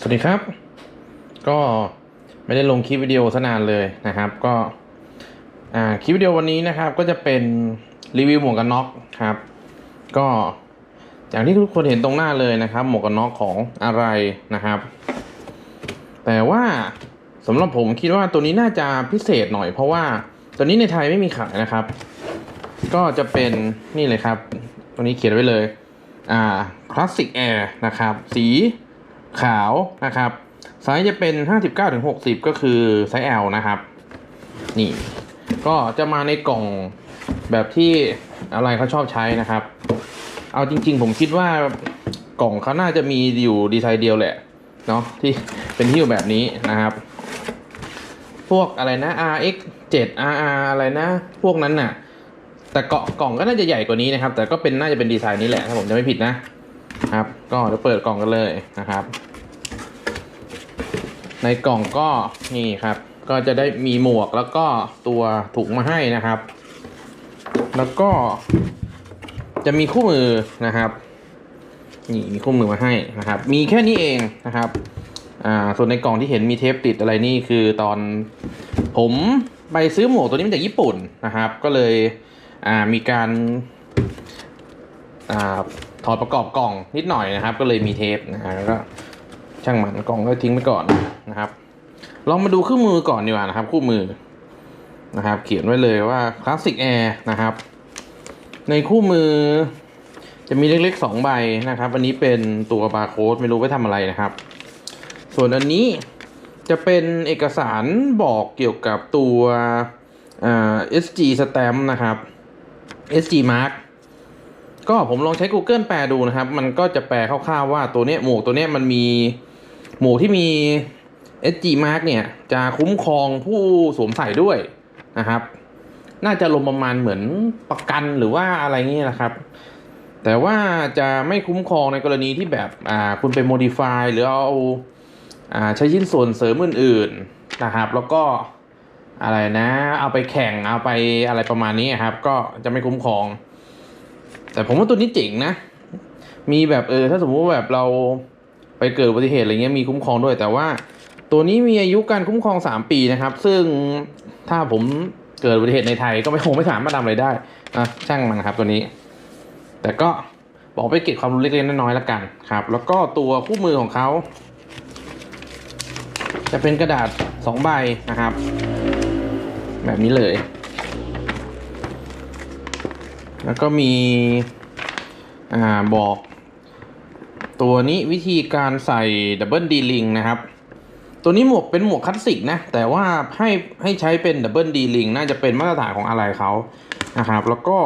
สวัสดีครับ ก็ไม่ได้ลงคลิปวิดีโอซะนานเลยนะครับ ก็คลิปวิดีโอวันนี้นะครับ ก็จะเป็นรีวิวหมวกกันน็อกครับ ก็อย่างที่ทุกคนเห็นตรงหน้าเลยนะครับ หมวกกันน็อกของอะไรนะครับ แต่ว่าสำหรับผมคิดว่าตัวนี้น่าจะพิเศษหน่อย เพราะว่าตัวนี้ในไทยไม่มีขายนะครับ ก็จะเป็นนี่เลยครับ ตัวนี้เขียนไว้เลยอ่าคลาสสิกแอร์นะครับ สี ขาวนะครับไซส์จะเป็น 59ถึง60 ก็คือไซส์ L นะครับ นี่ ก็จะมาในกล่องแบบที่อะไรเขาชอบใช้นะครับ เอาจริง ๆ ผมคิดว่ากล่องเขาน่าจะมีอยู่ดีไซน์เดียวแหละ เนาะที่เป็นที่อยู่แบบนี้นะครับ พวกอะไรนะ RX 7 RR อะไรนะ พวกนั้นน่ะ แต่เกาะกล่องก็น่าจะใหญ่กว่านี้นะครับ แต่ก็เป็นน่าจะเป็นดีไซน์นี้แหละถ้าผมจะไม่ผิดนะ ครับ ก็เดี๋ยวเปิดกล่องกันเลยนะครับ ในกล่องก็นี่ครับ ก็จะได้มีหมวกแล้วก็ตัวถุงมาให้นะครับ แล้วก็จะมีคู่มือนะครับ นี่มีคู่มือมาให้นะครับ มีแค่นี้เองนะครับอ่าส่วนในกล่องที่เห็นมีเทปติดอะไรนี่คือตอนผมไปซื้อหมวกตัวนี้มาจากญี่ปุ่นนะครับ ก็เลยอ่ามีการ ถอดประกอบกล่องนิดหน่อยนะครับ ก็เลยมีเทปนะฮะแล้วก็ช่างมันกล่องก็ทิ้งไปก่อนนะครับ ลองมาดูคู่มือก่อนดีกว่านะครับคู่มือนะครับ เขียนไว้เลยว่า Classic Air นะครับ ในคู่มือ จะมีเล็กๆสองใบนะครับ อันนี้เป็นตัวบาร์โค้ดไม่รู้ไว้ทำอะไรนะครับ ส่วนอันนี้จะเป็นเอกสารบอกเกี่ยวกับตัวอ่า SG stamp นะครับ SG mark ก็ผมลองใช้ Google แปลดูนะครับ มันก็จะแปลคร่าวๆว่าตัวเนี้ยหมวกตัวเนี้ยมันมีหมวกที่มี SG mark เนี่ย จะคุ้มครองผู้สวมใส่ด้วยนะครับ น่าจะลงประมาณเหมือนประกันหรือว่าอะไรเงี้ยนะครับ แต่ว่าจะไม่คุ้มครองในกรณีที่แบบอ่าคุณไป modify หรือเอาอ่าใช้ชิ้นส่วนเสริมอื่นๆนะครับ แล้วก็อะไรนะ เอาไปแข่งเอาไปอะไรประมาณนี้ครับ ก็จะไม่คุ้มครอง แต่ผมว่าตัวนี้เจ๋งนะ มีแบบเออถ้าสมมุติว่าแบบเราไปเกิดอุบัติเหตุอะไรเงี้ยมีคุ้มครองด้วย แต่ว่าตัวนี้มีอายุการคุ้มครอง 3 ปีนะครับ ซึ่งถ้าผมเกิดอุบัติเหตุในไทยก็ไม่คงไม่สามารถทำอะไรได้นะช่างมันครับตัวนี้ แต่ก็บอกไปเก็บความรู้เล็กๆน้อยๆแล้วกันครับ แล้วก็ตัวคู่มือของเขาจะเป็นกระดาษสองใบนะครับ แบบนี้เลย แล้วก็มีอ่าบอกตัวนี้วิธีการใส่ดับเบิลดีลิงนะครับ ตัวนี้หมวกเป็นหมวกคลาสสิกนะ แต่ว่าให้ให้ใช้เป็นดับเบิลดีลิงน่าจะเป็นมาตรฐานของอะไรเขานะครับ แล้วก็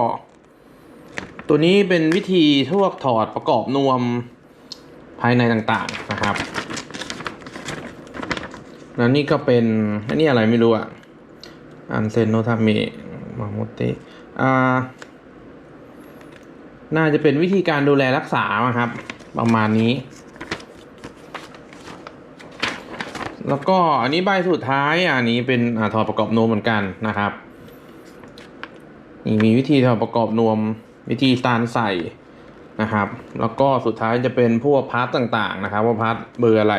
ตัวนี้เป็นวิธีทวกถอดประกอบนวมภายในต่างๆนะครับ แล้วนี่ก็เป็นอันนี้อะไรไม่รู้อะอันเซนโนทามะมาโมเตะอ่า น่าจะเป็นวิธีการดูแลรักษาครับ ประมาณนี้ แล้วก็อันนี้ใบสุดท้ายอันนี้เป็นอาถอดประกอบนวมเหมือนกันนะครับนี่มีวิธีถอดประกอบนวม วิธีตานใส่นะครับ แล้วก็สุดท้ายจะเป็นพวกพาร์ทต่างๆนะครับ ว่าพาร์ทเบอร์อะไร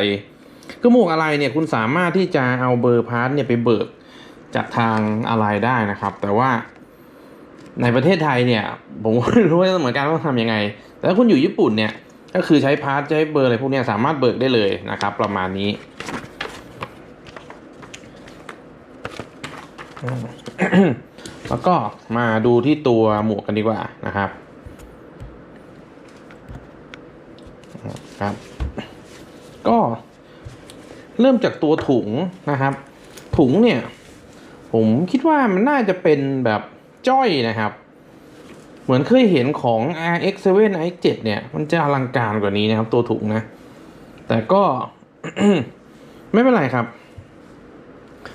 คือหมวกอะไรเนี่ยคุณสามารถที่จะเอาเบอร์พาร์ทเนี่ยไปเบิกจากทางอะไรได้นะครับ แต่ว่า ในประเทศไทยเนี่ย ผมก็ไม่รู้ว่าเหมือนกันว่าทำยังไง แต่ถ้าคุณอยู่ญี่ปุ่นเนี่ยก็คือใช้พาร์ทใช้เบอร์อะไรพวกนี้สามารถเบิกได้เลยนะครับ ประมาณนี้แล้วก็มาดูที่ตัวหมวกกันดีกว่านะครับครับ ก็เริ่มจากตัวถุงนะครับ ถุงเนี่ย ผมคิดว่ามันน่าจะเป็นแบบ จ้อยนะครับ เหมือนเคยเห็นของ RX7 RX7 เนี่ย มันจะอลังการกว่านี้นะครับ ตัวถุงนะ แต่ก็ไม่เป็นไรครับ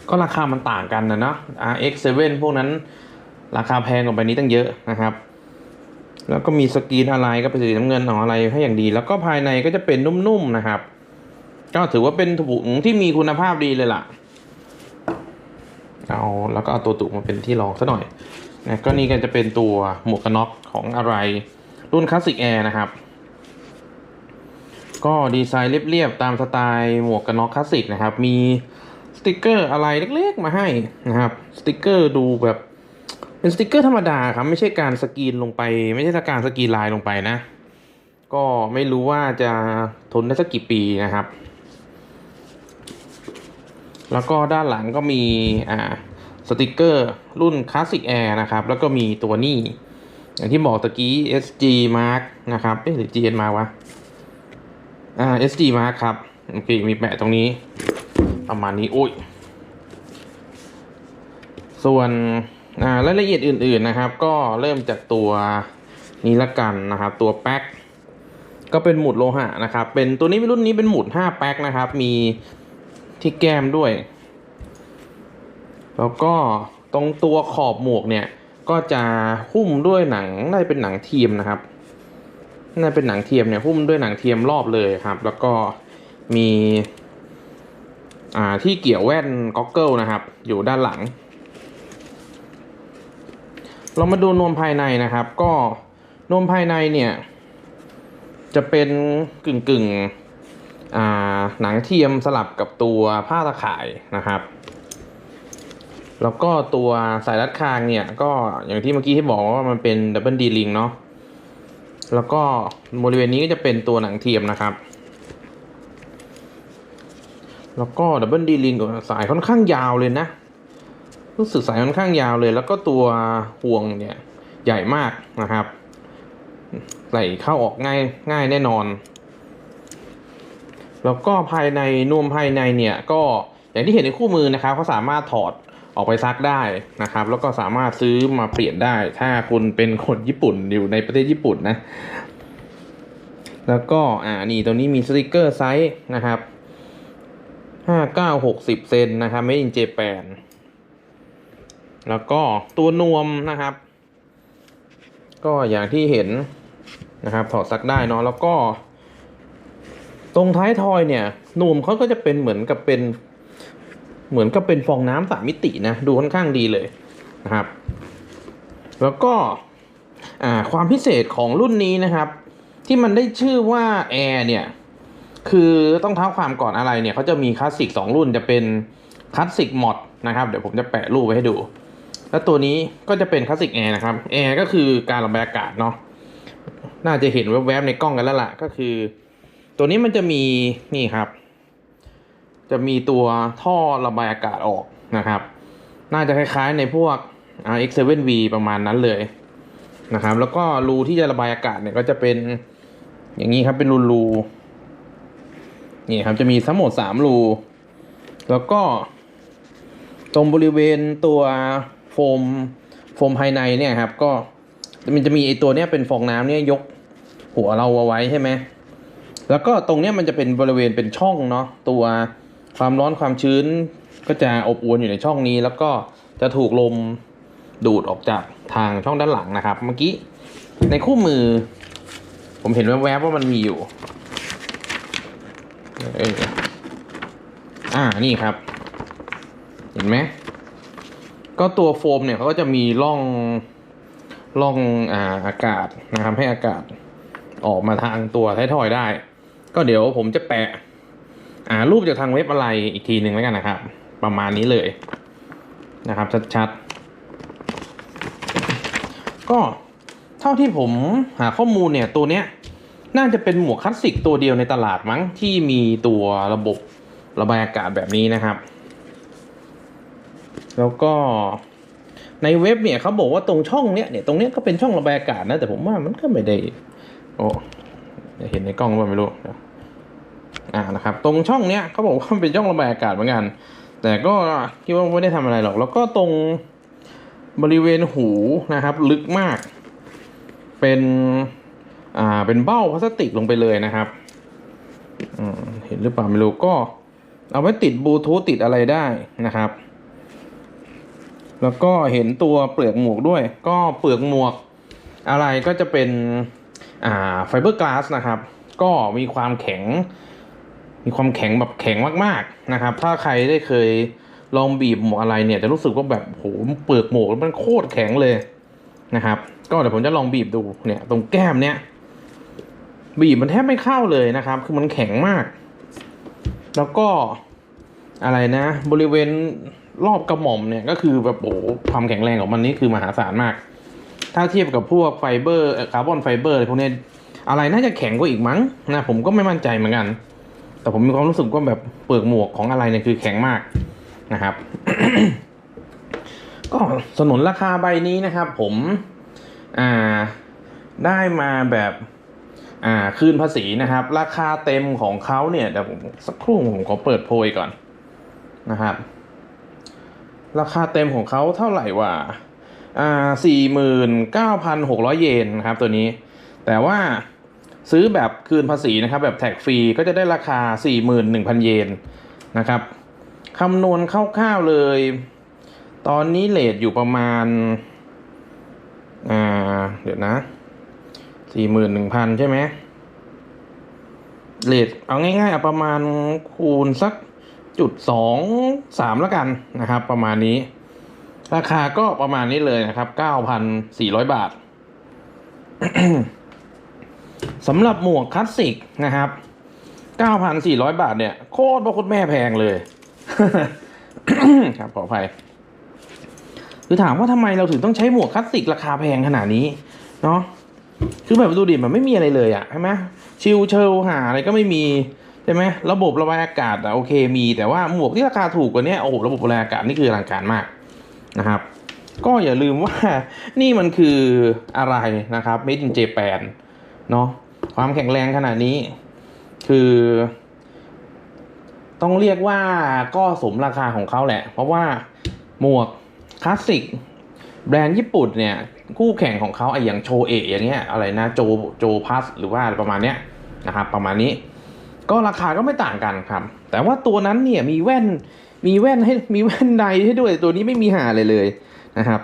ก็ราคามันต่างกันนะเนาะ RX7 พวกนั้น ราคาแพงกว่าไปนี้ตั้งเยอะนะครับ แล้วก็มีสกรีนอะไรก็เป็นสีน้ำเงินของอะไรให้อย่างดี แล้วก็ภายในก็จะเป็นนุ่มๆนะครับ ก็ถือว่าเป็นถุงที่มีคุณภาพดีเลยล่ะเอาแล้วก็เอาตัวตุกมาเป็นที่รองซะหน่อย นะก็นี่ก็จะเป็นตัวหมวกกันน็อกของอะไรรุ่นคลาสสิกแอร์นะครับ ก็ดีไซน์เรียบๆตามสไตล์หมวกกันน็อกคลาสสิกนะครับ มีสติกเกอร์อะไรเล็กๆมาให้นะครับ สติกเกอร์ดูแบบเป็นสติกเกอร์ธรรมดาครับ ไม่ใช่การสกรีนลงไป ไม่ใช่การสกรีนลายลงไปนะ ก็ไม่รู้ว่าจะทนได้สักกี่ปีนะครับ แล้วก็ด้านหลังก็มีอ่า สติกเกอร์รุ่นคลาสสิกแอร์นะครับ แล้วก็มีตัวนี้ อย่างที่บอกตะกี้ SG Mark นะครับเอ๊ะหรือ GN Mark วะอ่า SG Mark ครับโอเคมีแปะตรงนี้ ประมาณนี้อุ้ยส่วนอ่ารายละเอียดอื่นๆนะครับ ก็เริ่มจากตัวนี้ละกันนะครับ ตัวแป๊กก็เป็นหมุดโลหะนะครับ เป็นตัวนี้รุ่นนี้เป็นหมุด5แป๊กนะครับ มีที่แก้มด้วย แล้วก็ตรงตัวขอบหมวกเนี่ยก็จะหุ้มด้วยหนังน่าจะเป็นหนังเทียมนะครับน่าเป็นหนังเทียมเนี่ยหุ้มด้วยหนังเทียมรอบเลยครับ แล้วก็มีอ่าที่เกี่ยวแว่นก็อกเกิลนะครับ อยู่ด้านหลัง เรามาดูนวมภายในนะครับ ก็นวมภายในเนี่ย จะเป็นกึ่งกึ่งๆอ่าหนังเทียมสลับกับตัวผ้าตะข่ายนะครับ แล้วก็ตัวสายรัดคางเนี่ย ก็อย่างที่เมื่อกี้ที่บอกว่ามันเป็นดับเบิลดีลิงเนาะแล้วก็บริเวณนี้ก็จะเป็นตัวหนังเทียมนะครับ แล้วก็ดับเบิลดีลิงกับสายค่อนข้างยาวเลยนะรู้สึกสายค่อนข้างยาวเลย แล้วก็ตัวห่วงเนี่ยใหญ่มากนะครับใส่เข้าออกง่ายง่ายแน่นอน แล้วก็ภายในนุ่มภายในเนี่ยก็อย่างที่เห็นในคู่มือนะครับเขาสามารถถอด ออกไปซักได้นะครับ แล้วก็สามารถซื้อมาเปลี่ยนได้ ถ้าคุณเป็นคนญี่ปุ่นอยู่ในประเทศญี่ปุ่นนะ แล้วก็อ่านี่ตรงนี้มีสติกเกอร์ไซส์นะครับห้าเก้าหกสิบเซนนะครับไม่อินเจแปนแล้วก็ตัวนวมนะครับ ก็อย่างที่เห็นนะครับ ถอดซักได้เนาะแล้วก็ ตรงท้ายทอยเนี่ยนวมเขาก็จะเป็นเหมือนกับเป็น เหมือนกับเป็นฟองน้ำสามมิตินะ ดูค่อนข้างดีเลยนะครับ แล้วก็ความพิเศษของรุ่นนี้นะครับ ที่มันได้ชื่อว่า Air เนี่ย คือต้องเท้าความก่อนอะไรเนี่ยเขาจะมีคลาสสิกสองรุ่นจะเป็นคลาสสิกมอดนะครับ เดี๋ยวผมจะแปะรูปไว้ให้ดู แล้วตัวนี้ก็จะเป็นคลาสสิกแอร์นะครับแอร์ก็คือการระบายอากาศเนาะน่าจะเห็นแวบๆในกล้องกันแล้วล่ะ ก็คือ ตัวนี้มันจะมีนี่ครับ จะมีตัวท่อระบายอากาศออกนะครับ น่าจะคล้ายๆในพวก RX7V ประมาณนั้นเลยนะครับ แล้วก็รูที่จะระบายอากาศเนี่ยก็จะเป็นอย่างนี้ครับเป็นรูรูนี่ครับจะมีทั้งหมดสามรู แล้วก็ ตรงบริเวณตัวโฟมโฟมภายในเนี่ยครับ ก็มันจะมีไอตัวเนี้ยเป็นฟองน้ำเนี่ยยกหัวเราเอาไว้ใช่ไหมแล้วก็ตรงเนี้ยมันจะเป็นบริเวณเป็นช่องเนาะตัว ความร้อนความชื้นก็จะอบอวนอยู่ในช่องนี้ แล้วก็จะถูกลมดูดออกจากทางช่องด้านหลังนะครับ เมื่อกี้ในคู่มือ ผมเห็นแวบๆว่ามันมีอยู่เอออ่านี่ครับ เห็นไหมก็ตัวโฟมเนี่ยเขาก็จะมีร่องร่องอ่าอากาศนะครับให้อากาศออกมาทางตัวท้ายทอยได้ ก็เดี๋ยวผมจะแปะ อ่ารูปจากทางเว็บอะไรอีกทีหนึ่งแล้วกันนะครับ ประมาณนี้เลยนะครับชัดๆ ก็เท่าที่ผมหาข้อมูลเนี่ยตัวเนี้ยน่าจะเป็นหมวกคลาสสิกตัวเดียวในตลาดมั้งที่มีตัวระบบระบายอากาศแบบนี้นะครับ แล้วก็ในเว็บเนี่ยเขาบอกว่าตรงช่องเนี้ยเนี่ยตรงเนี้ยก็เป็นช่องระบายอากาศนะแต่ผมว่ามันก็ไม่ได้โอ้เห็นในกล้องว่าไม่รู้ อ่านะครับตรงช่องเนี้ยเขาบอกว่ามันเป็นช่องระบายอากาศเหมือนกัน แต่ก็คิดว่าไม่ได้ทำอะไรหรอก แล้วก็ตรงบริเวณหูนะครับ ลึกมาก เป็นอ่าเป็นเบ้าพลาสติกลงไปเลยนะครับเห็นหรือเปล่าไม่รู้ก็ เอาไว้ติดบลูทูธติดอะไรได้นะครับ แล้วก็เห็นตัวเปลือกหมวกด้วย ก็เปลือกหมวกอะไรก็จะเป็นอ่าไฟเบอร์กลาสนะครับ ก็มีความแข็ง มีความแข็งแบบแข็งมากๆนะครับ ถ้าใครได้เคยลองบีบหมวกอะไรเนี่ยจะรู้สึกว่าแบบโหเปลือกหมวกมันโคตรแข็งเลยนะครับ ก็เดี๋ยวผมจะลองบีบดูเนี่ย ตรงแก้มเนี่ย บีบมันแทบไม่เข้าเลยนะครับ คือมันแข็งมาก แล้วก็อะไรนะ บริเวณรอบกระหม่อมเนี่ยก็คือแบบโอ้โหความแข็งแรงของมันนี่คือมหาศาลมาก ถ้าเทียบกับพวกไฟเบอร์คาร์บอนไฟเบอร์อะไรพวกนี้อะไรน่าจะแข็งกว่าอีกมั้งนะผมก็ไม่มั่นใจเหมือนกัน แต่ผมมีความรู้สึกว่าแบบเปลือกหมวกของอะไรเนี่ยคือแข็งมากนะครับ ก็สนุนราคาใบนี้นะครับ ผมอ่าได้มาแบบอ่าคืนภาษีนะครับ ราคาเต็มของเขาเนี่ยเดี๋ยวผมสักครู่ผมขอเปิดโพยก่อนนะครับ ราคาเต็มของเขาเท่าไหร่วะอ่าสี่หมื่นเก้าพันหกร้อยเยนนะครับตัวนี้ แต่ว่า ซื้อแบบคืนภาษีนะครับ แบบแท็กฟรีก็จะได้ราคาสี่หมื่นหนึ่งพันเยนนะครับคำนวณคร่าวๆเลย ตอนนี้เลทอยู่ประมาณอ่าเดี๋ยวนะสี่หมื่นหนึ่งพันใช่ไหมเลทเอาง่ายๆเอาประมาณคูณสักจุดสองสามแล้วกันนะครับ ประมาณนี้ ราคาก็ประมาณนี้เลยนะครับเก้าพันสี่ร้อยบาท สำหรับหมวกคลาสสิกนะครับเก้าพันสี่ร้อยบาทเนี่ย โคตรพ่อโคตรแม่แพงเลย ครับขออภัย คือถามว่าทำไมเราถึงต้องใช้หมวกคลาสสิกราคาแพงขนาดนี้ เนาะคือแบบดูดิมันไม่มีอะไรเลยอะใช่ไหมชิลเชลหาอะไรก็ไม่มีใช่ไหมระบบระบายอากาศอะโอเคมี แต่ว่าหมวกที่ราคาถูกกว่านี้โอ้โหระบบระบายอากาศนี่คืออลังการมากนะครับ ก็อย่าลืมว่านี่มันคืออะไรนะครับ Made in Japan เนาะความแข็งแรงขนาดนี้ คือ ต้องเรียกว่าก็สมราคาของเขาแหละ เพราะว่าหมวกคลาสสิกแบรนด์ญี่ปุ่นเนี่ย คู่แข่งของเขาไออย่างโชเอะอย่างเงี้ยอะไรนะโจโจพัสหรือว่าอะไรประมาณเนี้ยนะครับประมาณนี้ ก็ราคาก็ไม่ต่างกันครับ แต่ว่าตัวนั้นเนี่ยมีแว่นมีแว่นให้มีแว่นใดให้ด้วยตัวนี้ไม่มีหาเลยเลยนะครับ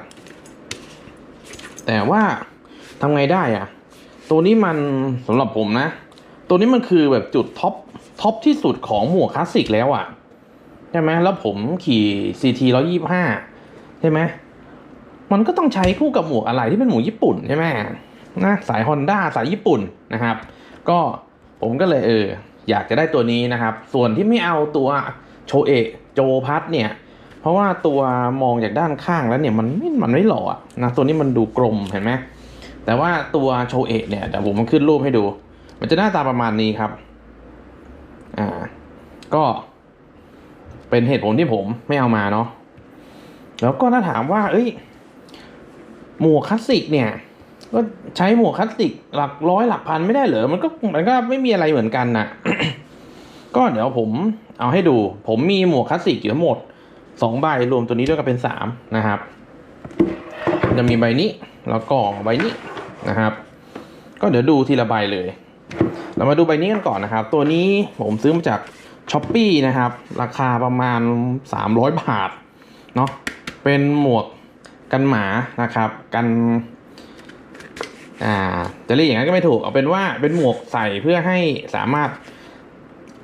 แต่ว่าทำไงได้อะ ตัวนี้มันสำหรับผมนะ ตัวนี้มันคือแบบจุดท็อปท็อปที่สุดของหมวกคลาสสิกแล้วอะ่ะใช่ไหมแล้วผมขี่ CT ร้อยี่ห้าใช่ไหมมันก็ต้องใช้คู่กับหมวกอะไรที่เป็นหมวกญี่ปุ่นใช่ไหมนะสาย Honda สายญี่ปุ่นนะครับ ก็ผมก็เลยเอออยากจะได้ตัวนี้นะครับ ส่วนที่ไม่เอาตัวโชเอะโจพัทเนี่ย เพราะว่าตัวมองจากด้านข้างแล้วเนี่ยมันมันไม่หล่อนะตัวนี้มันดูกลมเห็นไหม แต่ว่าตัวโชเอะเนี่ยเดี๋ยวผมมาขึ้นรูปให้ดู มันจะหน้าตาประมาณนี้ครับ อ่า ก็เป็นเหตุผลที่ผมไม่เอามาเนาะแล้วก็ถ้าถามว่า เอ้ย หมวกคลาสสิกเนี่ย ก็ใช้หมวกคลาสสิกหลักร้อยหลักพันไม่ได้เหรอ มันก็มันก็ไม่มีอะไรเหมือนกันนะก็เดี๋ยวผมเอาให้ดู ผมมีหมวกคลาสสิกอยู่ทั้งหมดสองใบรวมตัวนี้ด้วยก็เป็นสามนะครับ จะมีใบนี้แล้วก็ใบนี้ นะครับ ก็เดี๋ยวดูทีละใบเลย เรามาดูใบนี้กันก่อนนะครับ ตัวนี้ผมซื้อมาจากช้อปปีนะครับ ราคาประมาณ 300 บาทเนาะเป็นหมวกกันหมานะครับ กันอ่าจะเรียกอย่างนั้นก็ไม่ถูกเอาเป็นว่าเป็นหมวกใส่เพื่อให้สามารถ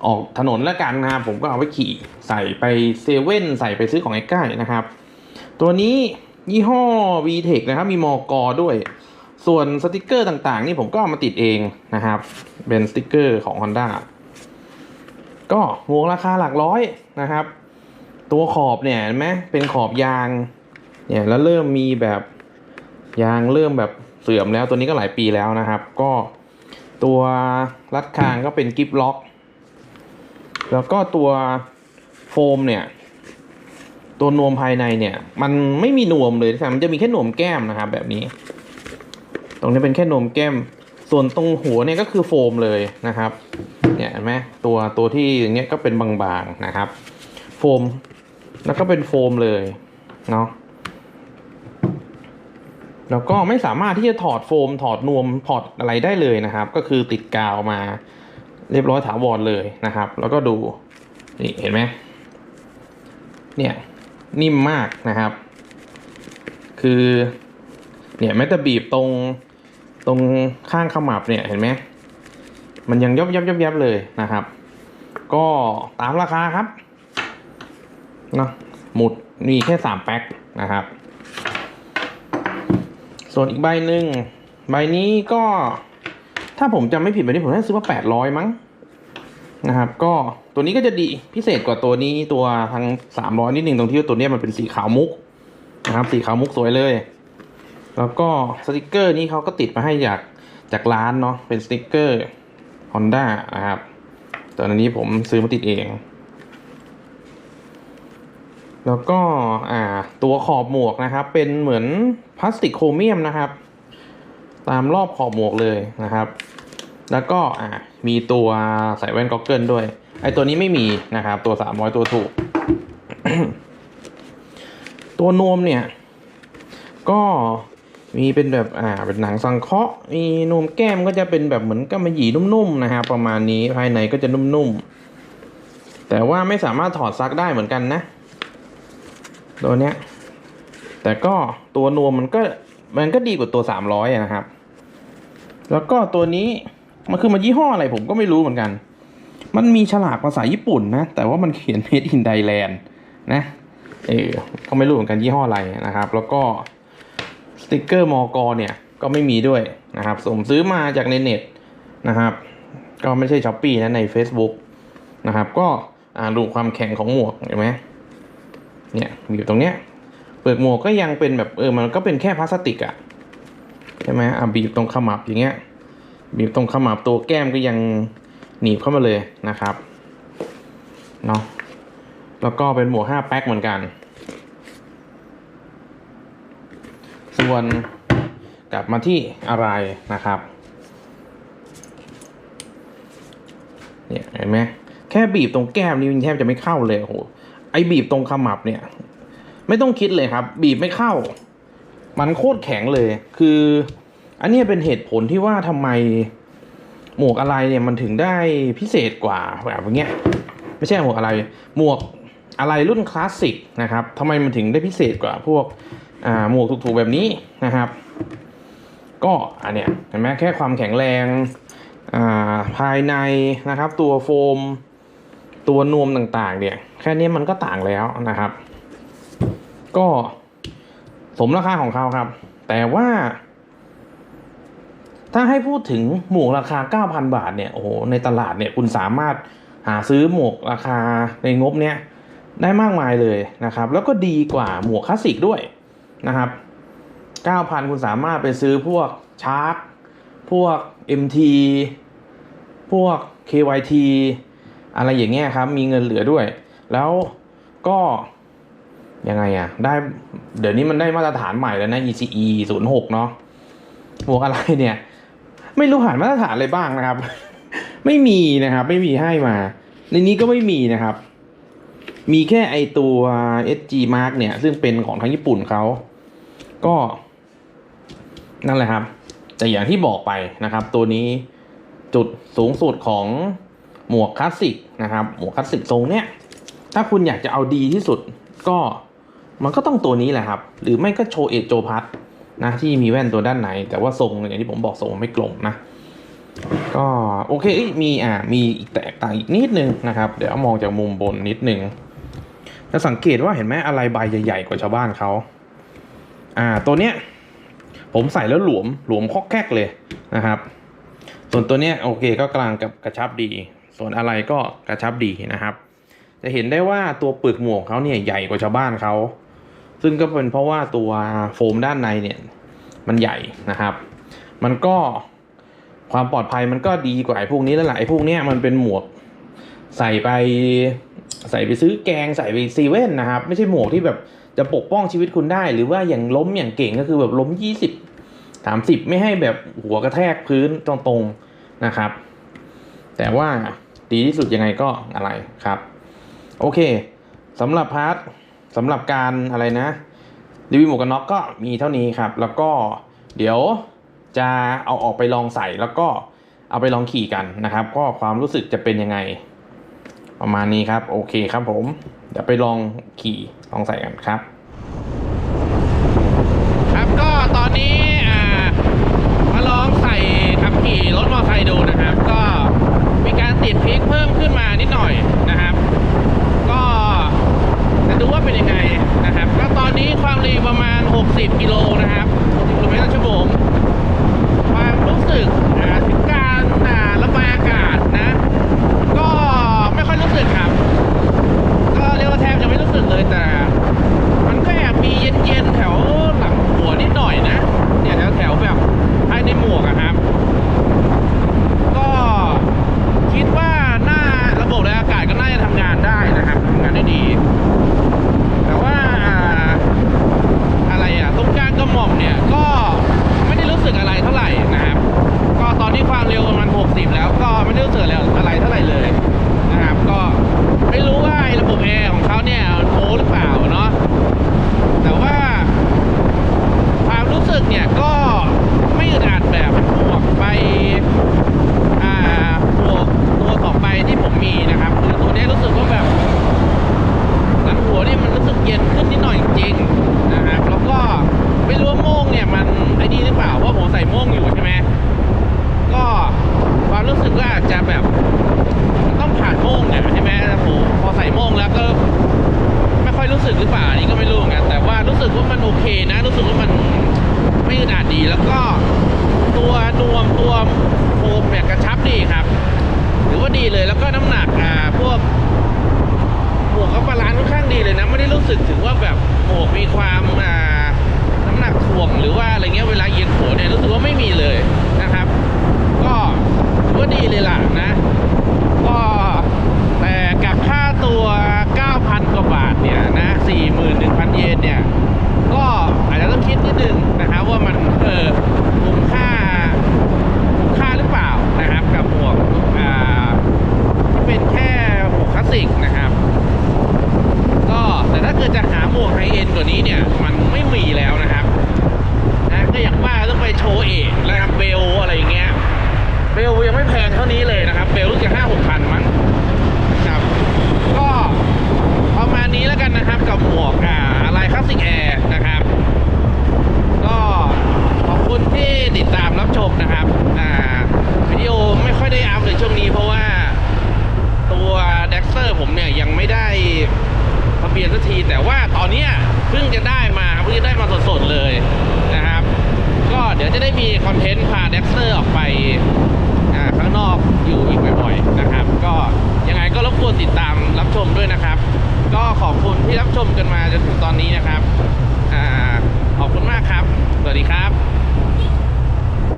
ออกถนนแล้วกันนะครับผมก็เอาไว้ขี่ใส่ไปเซเว่นใส่ไปซื้อของใกล้ๆนะครับ ตัวนี้ยี่ห้อ VTech นะครับ มีมอกอด้วย ส่วนสติกเกอร์ต่างๆ นี่ผมก็มาติดเองนะครับ เป็นสติกเกอร์ของ Honda ก็หมวกราคาหลักร้อยนะครับ ตัวขอบเนี่ยเห็นไหมเป็นขอบยางเนี่ยแล้วเริ่มมีแบบยางเริ่มแบบเสื่อมแล้วตัวนี้ก็หลายปีแล้วนะครับ ก็ตัวรัดคางก็เป็นกิฟล็อก แล้วก็ตัวโฟมเนี่ย ตัวนวมภายในเนี่ย มันไม่มีนวมเลยนะครับมันจะมีแค่นวมแก้มนะครับแบบนี้ ตรงนี้เป็นแค่นมแก้ม ส่วนตรงหัวเนี่ยก็คือโฟมเลยนะครับ เนี่ยเห็นไหมตัวตัวที่อย่างเงี้ยก็เป็นบางๆนะครับ โฟม แล้วก็เป็นโฟมเลยเนาะแล้วก็ไม่สามารถที่จะถอดโฟมถอดนวมถอดอะไรได้เลยนะครับ ก็คือติดกาวมาเรียบร้อยถาวรเลยนะครับ แล้วก็ดูนี่เห็นไหมเนี่ยนิ่มมากนะครับ คือเนี่ยแม้แต่บีบตรง ตรงข้างขมับเนี่ยเห็นไหมมันยังยับยับยับยับเลยนะครับ ก็ตามราคาครับเนาะหมุดมีแค่สามแพ็คนะครับ ส่วนอีกใบหนึ่งใบนี้ก็ถ้าผมจำไม่ผิดแบนี้ผมน่าจะซื้อมาแปดร้อยมั้งนะครับ ก็ตัวนี้ก็จะดีพิเศษกว่าตัวนี้ตัวทางสามร้อยนิดนึงตรงที่ตัวนี้มันเป็นสีขาวมุกนะครับ สีขาวมุกสวยเลย แล้วก็สติกเกอร์นี้เขาก็ติดมาให้จากจากร้านเนาะเป็นสติกเกอร์ Honda นะครับตอนนี้ผมซื้อมาติดเอง แล้วก็อ่าตัวขอบหมวกนะครับ เป็นเหมือนพลาสติกโครเมียมนะครับ ตามรอบขอบหมวกเลยนะครับ แล้วก็อ่ามีตัวใส่แว่นก็อกเกิลด้วย ไอตัวนี้ไม่มีนะครับ ตัว300ตัวถูก ตัวนวมเนี่ย ก็ มีเป็นแบบอ่าเป็นหนังสังเคราะห์มีนมแก้มก็จะเป็นแบบเหมือนกำมะหยี่นุ่มๆนะครับประมาณนี้ภายในก็จะนุ่มๆ แต่ว่าไม่สามารถถอดซักได้เหมือนกันนะตัวเนี้ยแต่ก็ตัวนวมมันก็มันก็ดีกว่าตัว 300อะนะครับ แล้วก็ตัวนี้มันคือมันยี่ห้ออะไรผมก็ไม่รู้เหมือนกัน มันมีฉลากภาษาญี่ปุ่นนะ แต่ว่ามันเขียน made in Thailand นะ เออก็ไม่รู้เหมือนกันยี่ห้ออะไรนะครับ แล้วก็ ติกเกอร์มอกรเนี่ยก็ไม่มีด้วยนะครับผมซื้อมาจากในเน็ตนะครับ ก็ไม่ใช่ช้อปปี้นะใน Facebook นะครับ ก็อ่าดูความแข็งของหมวกเห็นไหมเนี่ยมีอยู่ตรงเนี้ยเปลือกหมวกก็ยังเป็นแบบเออมันก็เป็นแค่พลาสติกอะใช่ไหมอะบีบตรงขมับอย่างเงี้ยบีบตรงขมับตัวแก้มก็ยังหนีบเข้ามาเลยนะครับเนาะแล้วก็เป็นหมวกห้าแพ็คเหมือนกัน วนกลับมาที่อะไรนะครับเนี่ยเห็นไหมแค่บีบตรงแก้มนี่มันแทบจะไม่เข้าเลยโอ้โหไอบีบตรงขมับเนี่ย ไม่ต้องคิดเลยครับ บีบไม่เข้า มันโคตรแข็งเลย คือ อันนี้เป็นเหตุผลที่ว่าทำไมหมวกอะไรเนี่ยมันถึงได้พิเศษกว่าแบบเงี้ยไม่ใช่หมวกอะไร หมวกอะไรรุ่นคลาสสิกนะครับทำไมมันถึงได้พิเศษกว่าพวก อ่าหมวกถูกๆแบบนี้นะครับ ก็อันเนี้ยเห็นไหมแค่ความแข็งแรงอ่าภายในนะครับ ตัวโฟม ตัวนวมต่างๆ เนี่ย แค่นี้มันก็ต่างแล้วนะครับ ก็สมราคาของเขาครับ แต่ว่า ถ้าให้พูดถึงหมวกราคา 9,000 บาทเนี่ยโอ้โหในตลาดเนี่ยคุณสามารถหาซื้อหมวกราคาในงบเนี้ยได้มากมายเลยนะครับ แล้วก็ดีกว่าหมวกคลาสสิกด้วย นะครับ9,000คุณสามารถไปซื้อพวกชาร์กพวก MT พวก KYT อะไรอย่างเงี้ยครับ มีเงินเหลือด้วย แล้วก็ยังไงอะได้เดี๋ยวนี้มันได้มาตรฐานใหม่แล้วนะ ECE 06 เนาะหมวกอะไรเนี่ย ไม่รู้ผ่านมาตรฐานอะไรบ้างนะครับ ไม่มีนะครับ ไม่มีให้มา ในนี้ก็ไม่มีนะครับ มีแค่ไอตัว SG Mark เนี่ย ซึ่งเป็นของทางญี่ปุ่นเขา ก็ นั่นแหละครับ แต่อย่างที่บอกไปนะครับ ตัวนี้จุดสูงสุดของหมวกคลาสสิกนะครับ หมวกคลาสสิกทรงเนี้ยถ้าคุณอยากจะเอาดีที่สุดก็มันก็ต้องตัวนี้แหละครับ หรือไม่ก็โชเอโจพัทนะที่มีแว่นตัวด้านในแต่ว่าทรงอย่างที่ผมบอกทรงไม่กลมนะ ก็โอเคมีอ่ามีอีกแตกต่างอีกนิดนึงนะครับ เดี๋ยวมองจากมุมบนนิดนึงจะสังเกตว่าเห็นไหมอะไรใบใหญ่ๆกว่าชาวบ้านเขา อ่าตัวเนี้ยผมใส่แล้วหลวมหลวมคอกแคกเลยนะครับ ส่วนตัวเนี้ยโอเคก็กลางกับกระชับดี ส่วนอะไรก็กระชับดีนะครับ จะเห็นได้ว่าตัวเปลือกหมวกเขาเนี่ยใหญ่กว่าชาวบ้านเขาซึ่งก็เป็นเพราะว่าตัวโฟมด้านในเนี่ยมันใหญ่นะครับ มันก็ความปลอดภัยมันก็ดีกว่าไอ้พวกนี้แล้วหละไอ้พวกเนี้ยมันเป็นหมวกใส่ไปใส่ไปซื้อแกงใส่ไปซีเว่นนะครับ ไม่ใช่หมวกที่แบบ จะปกป้องชีวิตคุณได้ หรือว่าอย่างล้มอย่างเก่งก็คือแบบล้มยี่สิบสามสิบไม่ให้แบบหัวกระแทกพื้นตรงๆนะครับ แต่ว่าดีที่สุดยังไงก็อะไรครับ โอเคสำหรับพาร์ทสำหรับการอะไรนะรีวิวหมวกกันน็อกก็มีเท่านี้ครับ แล้วก็เดี๋ยวจะเอาออกไปลองใส่แล้วก็เอาไปลองขี่กันนะครับ ก็ความรู้สึกจะเป็นยังไง ประมาณนี้ครับ โอเคครับผม เดี๋ยวไปลองขี่ ลองใส่กันครับ ครับก็ตอนนี้อ่ามาลองใส่ขับขี่รถมอเตอร์ไซค์ดูนะครับ ก็มีการติดพลิกเพิ่มขึ้นมานิดหน่อยนะครับ ก็จะดูว่าเป็นยังไงนะครับ ก็ตอนนี้ความเร็วประมาณ 60 กิโลนะครับ